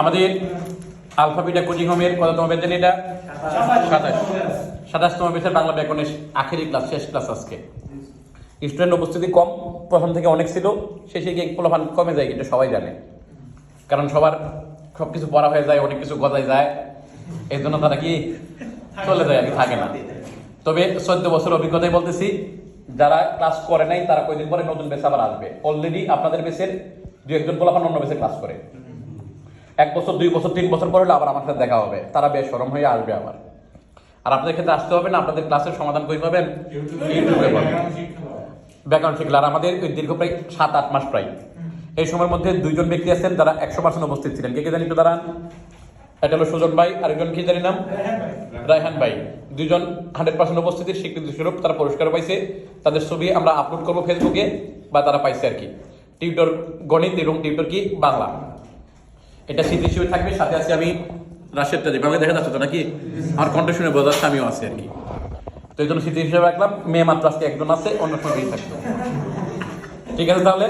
আমাদের আলফাবিটা কোচিং হোমের কততম বেতন এটা? সাতাশ। সাতাশতম বেতন বাংলা ব্যাকরণের আখেরি ক্লাস শেষ ক্লাস আজকে। স্টুডেন্ট উপস্থিতি কম প্রথম থেকে অনেক ছিল শেষে গিয়ে পোলাপান কমে যায় এটা সবাই জানে। কারণ সবার সব কিছু পড়া হয়ে যায় অনেক কিছু গজায় যায়। এই জন্য তারা কি চলে যায় আর কি থাকে না। তবে চোদ্দ বছর অভিজ্ঞতায় বলতেছি যারা ক্লাস করে নাই তারা কয়েকদিন পরে নতুন বেস আবার আসবে। অলরেডি আপনাদের বেসের দু একজন পোলাপান অন্য বেসে ক্লাস করে। এক বছর, দুই বছর, তিন বছর পরে হলে আবার আমার সাথে দেখা হবে। তারা বেশ সরম হয়ে আসবে আবার। আর আপনাদের ক্ষেত্রে আসতে হবে না, আপনাদের ক্লাসের সমাধান করে পাবেন ইউটিউবে শিখলে আর আমাদের ওই দীর্ঘ প্রায় সাত, আট মাস প্রায়। এই সময়ের মধ্যে দুইজন ব্যক্তি আছেন যারা একশো পার্সেন্ট উপস্থিত ছিলেন। কে কে জানি তো দাঁড়ান। এটা হলো সুজন ভাই, আরেকজন কি জানি নাম? রায়হান ভাই। দুইজন হান্ড্রেড পার্সেন্ট উপস্থিতির স্বীকৃতি স্বরূপ। তারা পুরস্কার পাইছে। তাদের ছবি আমরা আপলোড করব ফেসবুকে বা তারা পাইছে আর কি। টিউটর গণিত এবং টিউটর কি? বাংলা। এটা স্মৃতি হিসেবে থাকবে, সাথে আছে আমি রাশেরটা বাংলা দেখা যাচ্ছে তো নাকি? আমার কণ্ঠ শুনে বোঝা যাচ্ছে আমিও আছি আর কি। তো এই জন্য স্মৃতি হিসেবে রাখলাম, মেয়ে মাত্র আজকে একজন আছে, অন্য সময় থাকতো ঠিক আছে তাহলে?